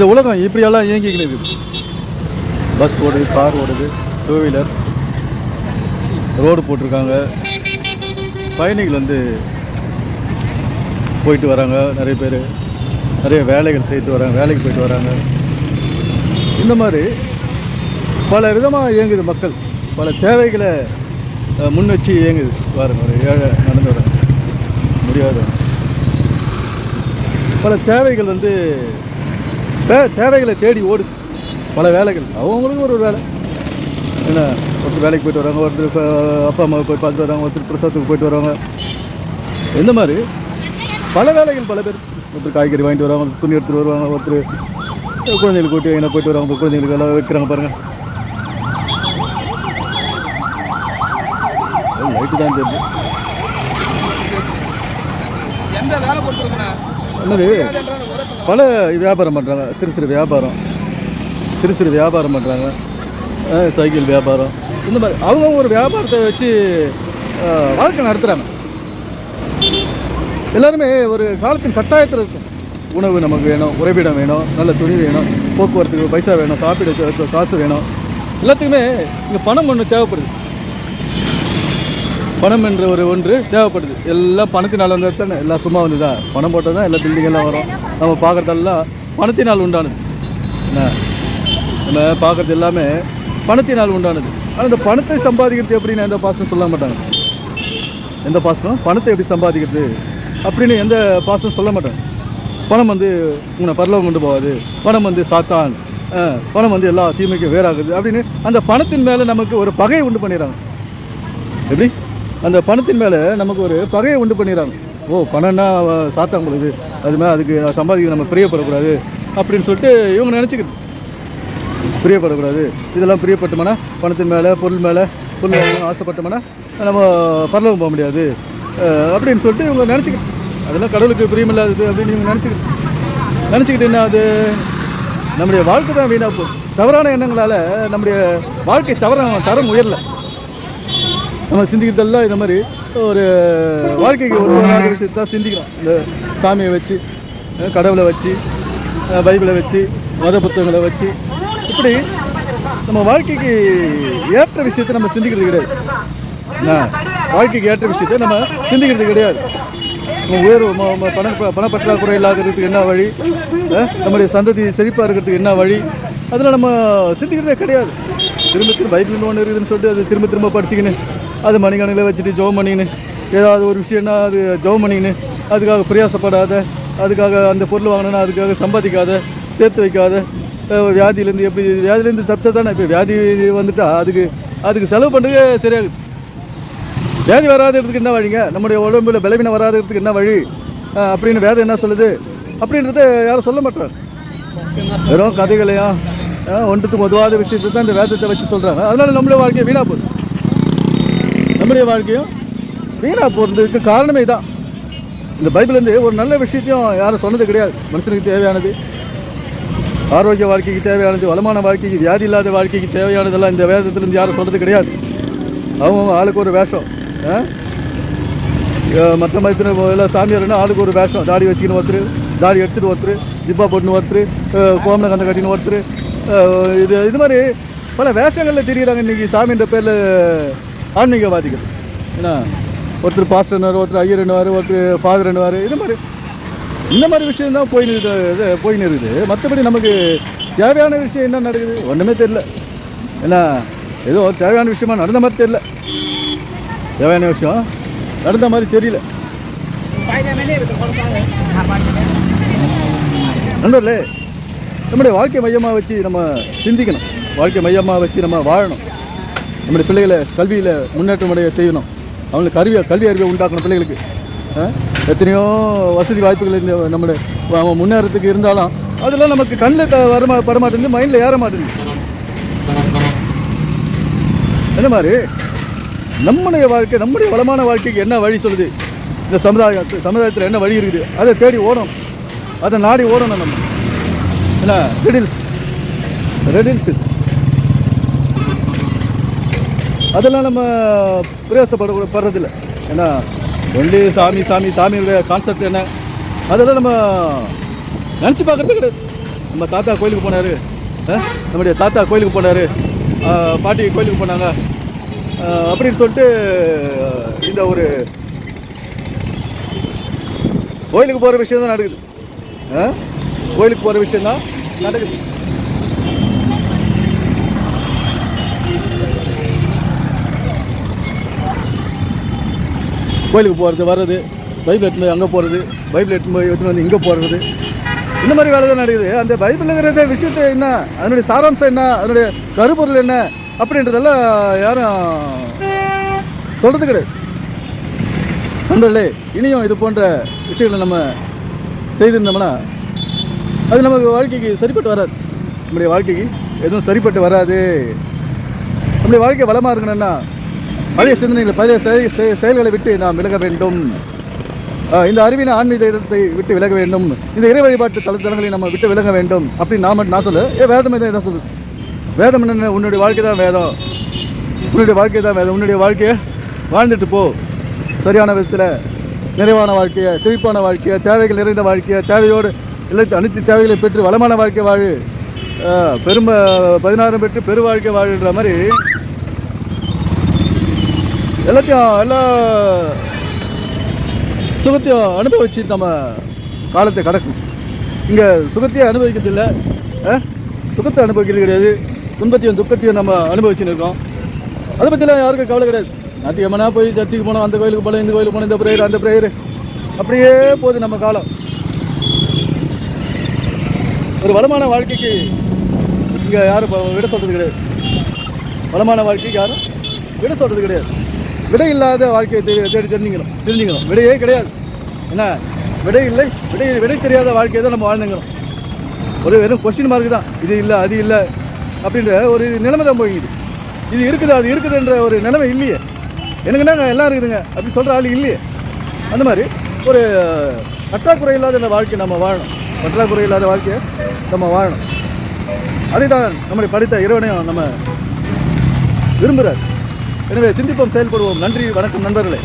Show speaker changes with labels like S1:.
S1: இந்த உலகம் இப்படியெல்லாம் இயங்கிக்கிட்டு இருக்குது. பஸ் ஓடுது கார் ஓடுது டூ வீலர் ரோடு போட்டிருக்காங்க. பயணிகள் வந்து போயிட்டு வராங்க நிறைய பேர். நிறைய வேலைகள் செய்து வராங்க வேலைக்கு போயிட்டு வராங்க. இந்த மாதிரி பல விதமாக இயங்குது மக்கள். பல தேவைகளை முன் வச்சு இயங்குது. பாருங்கள் ஒரு ஏழை நடந்து வர முடியாத பல தேவைகள் வந்து தேவைகளை தேடி ஓடுது பல வேலைகள். அவங்களுக்கும் ஒரு ஒரு வேலை. என்ன ஒருத்தர் வேலைக்கு போயிட்டு வராங்க ஒருத்தர் இப்போ அப்பா அம்மாவை போய் பார்த்துட்டு வராங்க ஒருத்தர் பிரசவத்துக்கு போயிட்டு வராங்க. இந்த மாதிரி பல வேலைகள் பல பேர். ஒருத்தர் காய்கறி வாங்கிட்டு வருவாங்க ஒருத்தர் துணி எடுத்துகிட்டு வருவாங்க ஒருத்தர் குழந்தைங்களுக்கு கூட்டி எங்கே போயிட்டு வருவாங்க இப்ப குழந்தைங்களுக்கு எல்லாம் வைக்கிறாங்க பாருங்கள் லைட்டு தான்
S2: கொடுத்துருக்கண்ணா
S1: என்னது? பல வியாபாரம் பண்ணுறாங்க சிறு சிறு வியாபாரம். சிறு சிறு வியாபாரம் பண்ணுறாங்க சைக்கிள் வியாபாரம். இந்த மாதிரி அவங்க ஒரு வியாபாரத்தை வச்சு வாழ்க்கை நடத்துகிறாங்க எல்லாருமே ஒரு காலத்தின் கட்டாயத்தில் இருக்கும். உணவு நமக்கு வேணும் உறைவிடம் வேணும் நல்ல துணி வேணும் போக்குவரத்துக்கு பைசா வேணும் சாப்பிட காசு வேணும். எல்லாத்துக்குமே இங்கே பணம் ஒன்று தேவைப்படுது. பணம் என்ற ஒரு ஒன்று தேவைப்படுது. எல்லாம் பணத்தினால் வந்தது தானே? எல்லாம் சும்மா வந்ததா பணம் போட்டால் தான் எல்லா பில்டிங் எல்லாம் வரும். நம்ம பார்க்குறதெல்லாம் பணத்தினால் உண்டானது. என்ன? நம்ம பார்க்குறது எல்லாமே பணத்தினால் உண்டானது. ஆனால் இந்த பணத்தை சம்பாதிக்கிறது எப்படின்னு எந்த பாசனம் சொல்ல மாட்டாங்க எந்த பாசனம் பணத்தை எப்படி சம்பாதிக்கிறது? அப்படின்னு எந்த பாசனம் சொல்ல மாட்டாங்க பணம் வந்து உன்னை பரலவம் கொண்டு போகாது. பணம் வந்து சாத்தான். பணம் வந்து எல்லா தீமைக்கும் வேறாகுது அப்படின்னு அந்த பணத்தின் மேலே நமக்கு ஒரு பகையை உண்டு பண்ணிடுறாங்க. எப்படி? அந்த பணத்தின் மேலே நமக்கு ஒரு பகையை உண்டு பண்ணிடுறாங்க. ஓ பணம்னா சாத்தாங்க பொழுது கொடுக்குது அது அதுக்கு சம்பாதிக்க நம்ம பிரியப்படக்கூடாது அப்படின்னு சொல்லிட்டு இவங்க நினச்சிக்கிட்டு பிரியப்படக்கூடாது. இதெல்லாம் பிரியப்பட்டோம்னா பணத்தின் மேலே பொருள் மேலே பொருள் ஆசைப்பட்டோம்னா நம்ம பரலோகம் போக முடியாது. அப்படின்னு சொல்லிட்டு இவங்க நினச்சிக்கிட்டு அதெல்லாம் கடவுளுக்கு பிரியமில்லாதது அப்படின்னு இவங்க நினச்சிக்கிட்டு நினச்சிக்கிட்டு என்ன அது? நம்முடைய வாழ்க்கை தான் வீணாக போகும் தவறான எண்ணங்களால் நம்முடைய வாழ்க்கை தவற தரம் உயரலை. நம்ம சிந்திக்கிறதெல்லாம் இந்த மாதிரி ஒரு வாழ்க்கைக்கு ஒத்து வராத விஷயத்தை தான் சிந்திக்கிறோம். இந்த சாமியை வச்சு கடவுளை வச்சு பைபிளை வச்சு மத புத்தகங்களை வச்சு இப்படி நம்ம வாழ்க்கைக்கு ஏற்ற விஷயத்தை நம்ம சிந்திக்கிறது கிடையாது. வாழ்க்கைக்கு ஏற்ற விஷயத்தை நம்ம சிந்திக்கிறது கிடையாது. நம்ம உயர்வு பண பணப்பற்றாக்குறை இல்லாததுக்கு என்ன வழி? நம்முடைய சந்ததி செழிப்பாக இருக்கிறதுக்கு என்ன வழி? அதில் நம்ம சிந்திக்கிறதே கிடையாது. திரும்ப திரும்ப பைபிள்னு ஒன்று இருக்குதுன்னு சொல்லிட்டு அது திரும்ப திரும்ப படிச்சுக்கின்னு அது மணிக்கணக்கில் வச்சுட்டு ஜோம் பண்ணிக்கின்னு ஏதாவது ஒரு விஷயம்னா அது ஜோம் பண்ணிக்கின்னு அதுக்காக பிரயாசப்படாத அதுக்காக அந்த பொருள் வாங்கினா அதுக்காக சம்பாதிக்காத சேர்த்து வைக்காத. வியாதியிலேருந்து எப்படி வியாதியிலேருந்து தப்பிச்சா தானே இப்போ வியாதி வந்துட்டா அதுக்கு அதுக்கு செலவு பண்ணுறது சரியாகுது. வியாதி வராத என்ன வழிங்க? நம்முடைய உடம்புல பலவீனம் வராததுக்கு என்ன வழி? அப்படின்னு வேதம் என்ன சொல்லுது? அப்படின்றத யாரும் சொல்ல மாட்டாங்க. வெறும் கதைகளையும் ஒன்றுத்துக்கு உதவாத விஷயத்தை தான் இந்த வேதத்தை வச்சு சொல்கிறாங்க அதனால் நம்மளோட வாழ்க்கையை வீணாக போகுது. நம்முடைய வாழ்க்கையும் வீணாக போகிறதுக்கு காரணமே தான் இந்த பைபிள்லேருந்து ஒரு நல்ல விஷயத்தையும் யாரும் சொன்னது கிடையாது. மனுஷனுக்கு தேவையானது ஆரோக்கிய வாழ்க்கைக்கு தேவையானது வளமான வாழ்க்கைக்கு வியாதி இல்லாத வாழ்க்கைக்கு தேவையானதெல்லாம் இந்த வேதத்துலேருந்து யாரும் சொல்கிறது கிடையாது. அவங்க ஆளுக்கு ஒரு வேஷம். ஆ? மற்ற மதத்தின எல்லாம் சாமியார்னா ஆளுக்கு ஒரு வேஷம். தாடி வச்சுக்கின்னு ஒருத்தர் தாடி எடுத்துகிட்டு ஒருத்தர் ஜிப்பா போட்டுன்னு ஒருத்தர் கோமன கந்த கட்டின்னு ஒருத்தர் இது இது மாதிரி பல வேஷங்களில் தெரிகிறாங்க இன்றைக்கி சாமின்ற பேரில் ஆன்மீகவாதிகள். ஏன்னா ஒருத்தர் பாஸ்டர்னார் ஒருத்தர் ஐயர் என்னவார் ஒருத்தர் ஃபாதர் என்னவார் இது மாதிரி இந்த மாதிரி விஷயம் தான் போயின்னு இருக்குது இது போயின்னு இருக்குது மற்றபடி நமக்கு தேவையான விஷயம் என்ன நடக்குது? ஒன்றுமே தெரில ஏன்னா ஏதோ தேவையான விஷயமா நடந்த மாதிரி தெரியல. தேவையான விஷயம் நடந்த மாதிரி தெரியல. நண்பர்களே நம்முடைய வாழ்க்கை மையமாக வச்சு நம்ம சிந்திக்கணும். வாழ்க்கை மையமாக வச்சு நம்ம வாழணும். நம்முடைய பிள்ளைகளை கல்வியில் முன்னேற்றம் அடைய செய்யணும். அவங்களுக்கு கல்வி கல்வி அறிவை உண்டாக்கணும் பிள்ளைகளுக்கு. ஆ? எத்தனையோ வசதி வாய்ப்புகள் இந்த நம்முடைய அவன் முன்னேறத்துக்கு இருந்தாலும் அதெல்லாம் நமக்கு கண்ணில் த வரமா பட மாட்டேங்குது மைண்டில் ஏற மாட்டேங்குது. இந்த மாதிரி? நம்முடைய வாழ்க்கை நம்முடைய வளமான வாழ்க்கைக்கு என்ன வழி சொல்லுது? இந்த சமுதாயத்து சமுதாயத்தில் என்ன வழி இருக்குது? அதை தேடி ஓடணும். அதை நாடி ஓடணும் நம்ம. என்ன? ரெடில்ஸ் ரெடில்ஸ் இது. அதெல்லாம் நம்ம பிரயாசப்பட படுறதில்ல ஏன்னா ஒன்லி சாமி சாமி சாமியோட கான்செப்ட் என்ன? அதெல்லாம் நம்ம நினச்சி பார்க்குறது கிடையாது. நம்ம தாத்தா கோயிலுக்கு போனார். நம்முடைய தாத்தா கோயிலுக்கு போனார். பாட்டி கோயிலுக்கு போனாங்க. அப்படின்னு சொல்லிட்டு இந்த ஒரு கோயிலுக்கு போகிற விஷயம் தான் நடக்குது. ஆ? கோயிலுக்கு போகிற விஷயம் தான் நடக்குது. கோயிலுக்கு போகிறது வர்றது பைபிள் எடுத்துன்னு போய் அங்கே போகிறது பைபிள் எடுத்துன்னு போய் எடுத்துன்னு வந்து இங்கே போகிறது இந்த மாதிரி வேலை தான் நடக்குது. அந்த பைபிளுங்கிறத விஷயத்தை என்ன அதனுடைய சாராம்சம் என்ன அதனுடைய கருப்பொருள் என்ன அப்படின்றதெல்லாம் யாரும் சொல்கிறது கிடையாது. நண்பர்களே இனியும் இது போன்ற விஷயங்களை நம்ம செய்திருந்தோம்னா அது நமக்கு வாழ்க்கைக்கு சரிப்பட்டு வராது. நம்முடைய வாழ்க்கைக்கு எதுவும் சரிப்பட்டு வராது. நம்முடைய வாழ்க்கை வளமாக இருக்கணும்னா பழைய சிந்தனைகளை பழைய செயல் செயல்களை விட்டு நாம் விலக வேண்டும். இந்த அறிவின ஆன்மீகத்தை விட்டு விலக வேண்டும். இந்த இறை வழிபாட்டு தளத்தலங்களை நம்ம விட்டு விலக வேண்டும். அப்படின்னு நான் மட்டும் நான் சொல்லு ஏ வேதம் இதை தான் சொல்லு வேதம் என்ன உன்னுடைய வாழ்க்கை தான் வேதம். உன்னுடைய வாழ்க்கை தான் வேதம். உன்னுடைய வாழ்க்கையை வாழ்ந்துட்டு போ. சரியான விதத்தில் நிறைவான வாழ்க்கையை செழிப்பான வாழ்க்கையை தேவைகள் நிறைந்த வாழ்க்கையை தேவையோடு இல்லை அனைத்து தேவைகளை பெற்று வளமான வாழ்க்கை வாழு. பெரும் பதினாறும் பெற்று பெரு வாழ்க்கை வாழுன்ற மாதிரி எல்லாத்தையும் எல்லா சுகத்தையும் அனுபவிச்சு நம்ம காலத்தை கடக்கும். இங்கே சுகத்தையே அனுபவிக்கிறதில்ல சுகத்தை அனுபவிக்கிறது கிடையாது. துன்பத்தையும் துக்கத்தையும் நம்ம அனுபவிச்சுன்னு இருக்கோம். அதை பற்றிலாம் யாருக்கும் கவலை கிடையாது. ஞாத்தியம்மனா போய் சர்ச்சுக்கு போனோம் அந்த கோயிலுக்கு போனோம் இந்த கோயிலுக்கு போனோம் இந்த ப்ரேயர் அந்த ப்ரேயர் அப்படியே போகுது நம்ம காலம். ஒரு வளமான வாழ்க்கைக்கு இங்கே யாரும் விட சொல்கிறது கிடையாது. வளமான வாழ்க்கைக்கு யாரும் விட சொல்கிறது கிடையாது. விடை இல்லாத வாழ்க்கையை தேடி தேடி தெரிஞ்சுக்கணும். தெரிஞ்சுக்கணும். விடையே கிடையாது. என்ன? விடை இல்லை. விடை விடை தெரியாத வாழ்க்கையை தான் நம்ம வாழ்ந்துங்கிறோம் ஒரு வெறும் கொஸ்டின் மார்க் தான். இது இல்லை அது இல்லை அப்படின்ற ஒரு நிலைமை தான் போயிடுது இது இருக்குது அது இருக்குதுன்ற ஒரு நிலைமை இல்லையே. எனக்குன்னா எல்லாம் இருக்குதுங்க? அப்படி சொல்கிற ஆள் இல்லையே. அந்த மாதிரி ஒரு பற்றாக்குறை இல்லாத இந்த வாழ்க்கை நம்ம வாழணும். பற்றாக்குறை இல்லாத வாழ்க்கையை நம்ம வாழணும். அதை தான் நம்முடைய படித்த இறைவனையும் நம்ம விரும்புகிறார் எனவே சிந்திப்போம் செயல்படுவோம். நன்றி வணக்கம் நண்பர்களே.